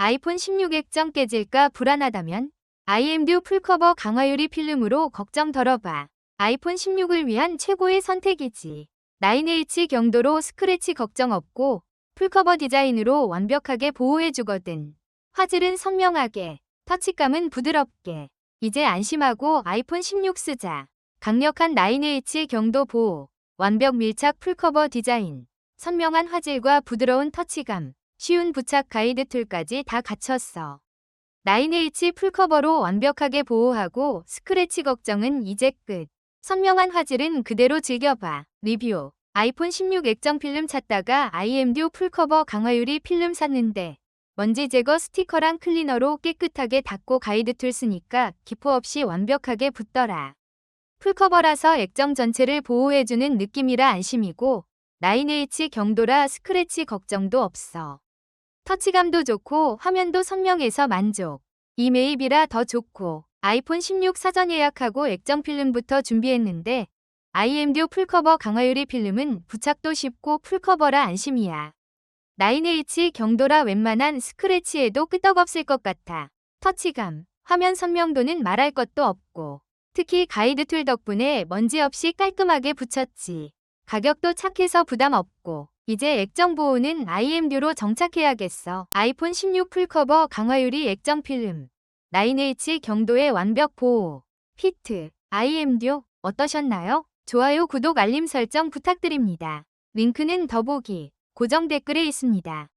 아이폰 16 액정 깨질까 불안하다면 IMD 풀커버 강화유리 필름으로 걱정 덜어봐. 아이폰 16을 위한 최고의 선택이지. 9H 경도로 스크래치 걱정 없고 풀커버 디자인으로 완벽하게 보호해주거든. 화질은 선명하게, 터치감은 부드럽게. 이제 안심하고 아이폰 16 쓰자. 강력한 9H 경도 보호, 완벽 밀착 풀커버 디자인, 선명한 화질과 부드러운 터치감, 쉬운 부착 가이드 툴까지 다 갖췄어. 9H 풀커버로 완벽하게 보호하고 스크래치 걱정은 이제 끝. 선명한 화질은 그대로 즐겨봐. 리뷰. 아이폰 16 액정 필름 찾다가 IMD 풀커버 강화유리 필름 샀는데 먼지 제거 스티커랑 클리너로 깨끗하게 닦고 가이드 툴 쓰니까 기포 없이 완벽하게 붙더라. 풀커버라서 액정 전체를 보호해주는 느낌이라 안심이고 9H 경도라 스크래치 걱정도 없어. 터치감도 좋고 화면도 선명해서 만족. 이메일이라 더 좋고 아이폰 16 사전 예약하고 액정 필름부터 준비했는데 IMD 풀커버 강화유리 필름은 부착도 쉽고 풀커버라 안심이야. 9H 경도라 웬만한 스크래치에도 끄떡없을 것 같아. 터치감, 화면 선명도는 말할 것도 없고 특히 가이드 툴 덕분에 먼지 없이 깔끔하게 붙였지. 가격도 착해서 부담 없고 이제 액정 보호는 IMD로 정착해야겠어. 아이폰 16 풀커버 강화유리 액정 필름 9H 경도의 완벽 보호 피트 IMD 어떠셨나요? 좋아요 구독 알림 설정 부탁드립니다. 링크는 더보기 고정 댓글에 있습니다.